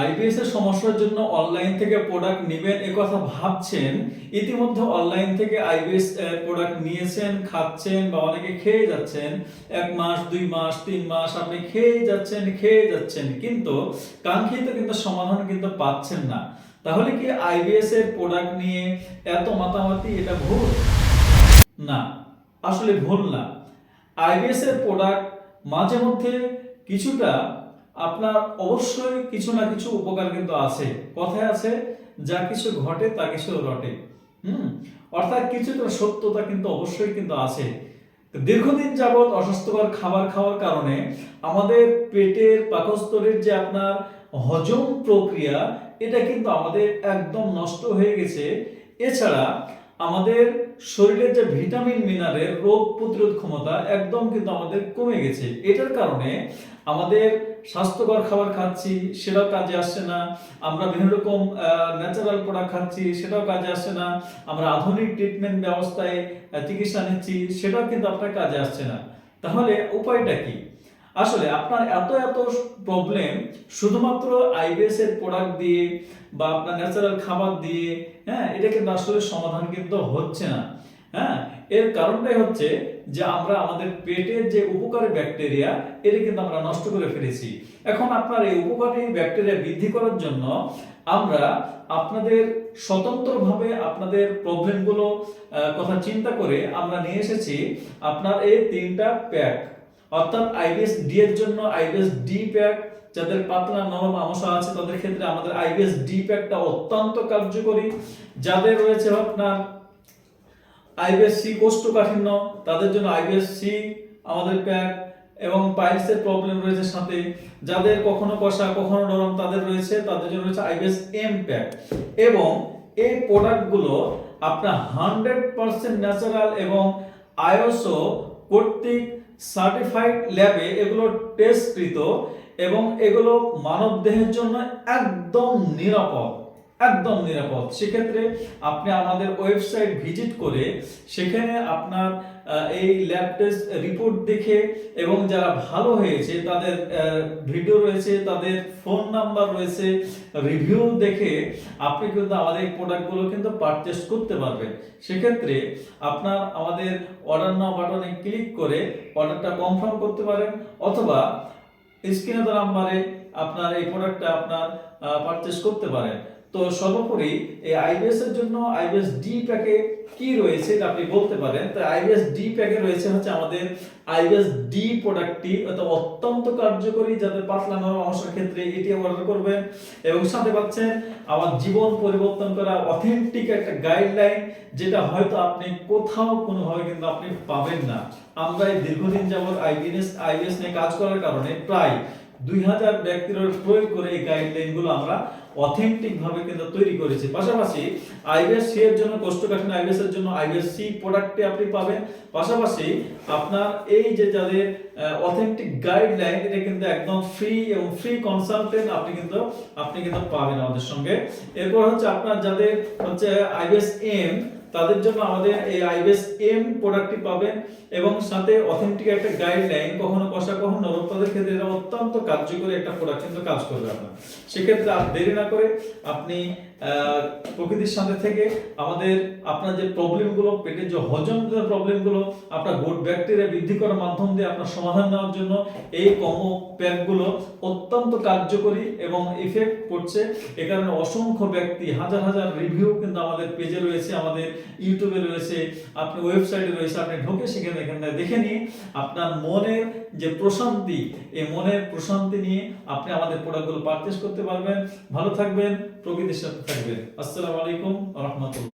IBS এর সমস্যার জন্য অনলাইন থেকে প্রোডাক্ট নেবেন এ কথা ভাবছেন, ইতিমধ্যে অনলাইন থেকে আইবিএস প্রোডাক্ট নিয়েছেন, খাচ্ছেন বা অনেকে খেয়ে যাচ্ছেন। এক মাস, দুই মাস, তিন মাস আপনি খেয়ে যাচ্ছেন খেয়ে যাচ্ছেন, কিন্তু কাঙ্ক্ষিত কিন্তু সমাধান কিন্তু পাচ্ছেন না। তাহলে কি আইবিএস এর প্রোডাক্ট নিয়ে এত মাতামাতি এটা ভুল? না, আসলে ভুল না। আইবিএস এর প্রোডাক্ট মাঝে মধ্যে কিছুটা আপনার অবশ্যই কিছু না কিছু উপকার কিন্তু আছে। কথায় আছে, যা কিছু ঘটে, তা কিছু রটে। হুম? অর্থাৎ কিছুটা সত্যতা কিন্তু অবশ্যই কিন্তু আছে। দীর্ঘদিন যাবৎ অস্বাস্থ্যকর খাবার খাওয়ার কারণে আমাদের পেটের পাকস্থলীর যে আপনার হজম প্রক্রিয়া, এটা কিন্তু আমাদের একদম নষ্ট হয়ে গেছে। এছাড়া আমাদের শরীরের যে ভিটামিন, মিনারেল রোগ প্রতিরোধ ক্ষমতা একদম কিন্তু আমাদের কমে গেছে। এটার কারণে আমাদের স্বাস্থ্যকর খাবার খাচ্ছি, সেটাও কাজে আসছে না। আমরা বিভিন্ন রকম ন্যাচারাল প্রোডাক্ট খাচ্ছি, সেটাও কাজে আসছে না। আমরা আধুনিক ট্রিটমেন্ট ব্যবস্থায় চিকিৎসা নিচ্ছি, সেটাও কিন্তু আপনার কাজে আসছে না। তাহলে উপায়টা কি? আসলে আপনার এত এত প্রবলেম শুধুমাত্র আইবিএস এর প্রোডাক্ট দিয়ে বা আপনার ন্যাচারাল খাবার দিয়ে হ্যাঁ এটা কিন্তু আসলে সমাধান কিন্তু হচ্ছে না। হ্যাঁ এর কারণটাই হচ্ছে যে আমরা আমাদের পেটের যে উপকারী ব্যাকটেরিয়া, এটা কিন্তু আমরা নষ্ট করে ফেলেছি। এখন আপনার এই উপকারী ব্যাকটেরিয়া বৃদ্ধি করার জন্য আমরা আপনাদের স্বতন্ত্রভাবে আপনাদের প্রবলেমগুলো কথা চিন্তা করে আমরা নিয়ে এসেছি আপনার এই তিনটা প্যাক। অর্থাৎ আইবিএস ডি এর জন্য আইবিএস ডি প্যাক, যাদের পাতলা নরম আমসা আছে তাদের ক্ষেত্রে আমাদের আইবিএস ডি প্যাকটা অত্যন্ত কার্যকরী। যাদের রয়েছে আপনার আইবিএস সি কোষ্ঠকাঠিন্য, তাদের জন্য আইবিএস সি, আমাদের প্যাক এবং পাইলসের প্রবলেম রয়েছে সাথে। যাদের কখনো কষা, কখনো নরম তাদের রয়েছে, তাদের জন্য রয়েছে আইবিএস এম প্যাক। এবং এই প্রোডাক্টগুলো আপনার হান্ড্রেড পার্সেন্ট ন্যাচারাল এবং আইওসো কর্তৃক সার্টিফাইড ল্যাবে এগুলো টেস্টকৃত এবং এগুলো মানব দেহের জন্য একদম নিরাপদ। একদম নিরাপদ। সেক্ষেত্রে আপনি আমাদের ওয়েবসাইট ভিজিট করে সেখানে আপনার এই ল্যাব টেস্ট রিপোর্ট দেখে এবং যারা ভালো হয়েছে, তাদের ভিডিও রয়েছে, তাদের ফোন নাম্বার রয়েছে রিভিউ দেখে আপনি কিন্তু আমাদের এই প্রোডাক্টগুলো কিন্তু পারচেস করতে পারবেন। সেক্ষেত্রে আপনার আমাদের অর্ডার নাও বাটনে ক্লিক করে অর্ডারটা কনফার্ম করতে পারেন, অথবা স্ক্রিনে দেওয়া নাম্বারে আপনার এই প্রোডাক্টটা আপনার পারচেস করতে পারেন। তো সর্বোপরি এই আইবিএস এর জন্য আইবিএস ডি প্যাকে কি রয়েছে এটা আপনি বলতে পারেন? তো আইবিএস ডি প্যাকে রয়েছে হচ্ছে আমাদের আইবিএস ডি প্রোডাক্টটি অর্থাৎ অত্যন্ত কার্যকরী যাদের পাতলা নরম সমস্যার ক্ষেত্রে এটি অর্ডার করবেন। এবং সাথে পাচ্ছেন আমার জীবন পরিবর্তন করা অথেন্টিক একটা গাইডলাইন যেটা হয়তো আপনি কোথাও কোনোভাবে কিন্তু আপনি পাবেন না। আমরা এই দীর্ঘদিন যাবত আইবিএস আইবিএস নিয়ে কাজ করার কারণে প্রায় দুই হাজার ব্যক্তির প্রয়োগ করে এই গাইডলাইনগুলো আমরা অথেন্টিক ভাবে কিন্তু তৈরি করেছে। পাশাপাশি আইবিএস সি এর জন্য কোষ্ঠকাঠিন্য আইবিএস এর জন্য আইবিএস সি প্রোডাক্টটি আপনি পাবেন। পাশাপাশি আপনার এই যে যাদের অথেন্টিক গাইডলাইন এটা কিন্তু একদম ফ্রি এবং ফ্রি কনসালটেন্ট আপনি কিন্তু আপনি কিন্তু পাবেন আমাদের সঙ্গে। এরপর হচ্ছে আপনার যাদের হচ্ছে আইবিএস এম তাদের জন্য আমাদের এই আইবিএস এম প্রোডাক্টটি পাবেন এবং সাথে অথেন্টিক একটা গাইডলাইন কখনো কষা, কখনো নরম, তাদের ক্ষেত্রে এটা অত্যন্ত কার্যকরী একটা প্রোডাক্ট কিন্তু কাজ করবে আপনার। সেক্ষেত্রে আর দেরি না করে আপনি প্রকৃতির সাথে থেকে আমাদের আপনার যে প্রবলেমগুলো পেটের যে হজম প্রবলেমগুলো আপনার গুড ব্যাকটেরিয়া বৃদ্ধি করার মাধ্যম দিয়ে আপনার সমাধান নেওয়ার জন্য এই কমো প্যাকগুলো অত্যন্ত কার্যকরী এবং ইফেক্ট করছে। এ কারণে অসংখ্য ব্যক্তি, হাজার হাজার রিভিউ কিন্তু আমাদের পেজে রয়েছে, আমাদের ইউটিউবে রয়েছে, আপনি ওয়েবসাইটে রয়েছে, আপনি ঢোকে সেখানে এখানে দেখে নিয়ে আপনার মনের যে প্রশান্তি, এই মনের প্রশান্তি নিয়ে আপনি আমাদের প্রোডাক্টগুলো পারচেস করতে পারবেন। ভালো থাকবেন প্রকৃতির সাথে থাকবেন। আসসালামু আলাইকুম রহমতুল্লাহ।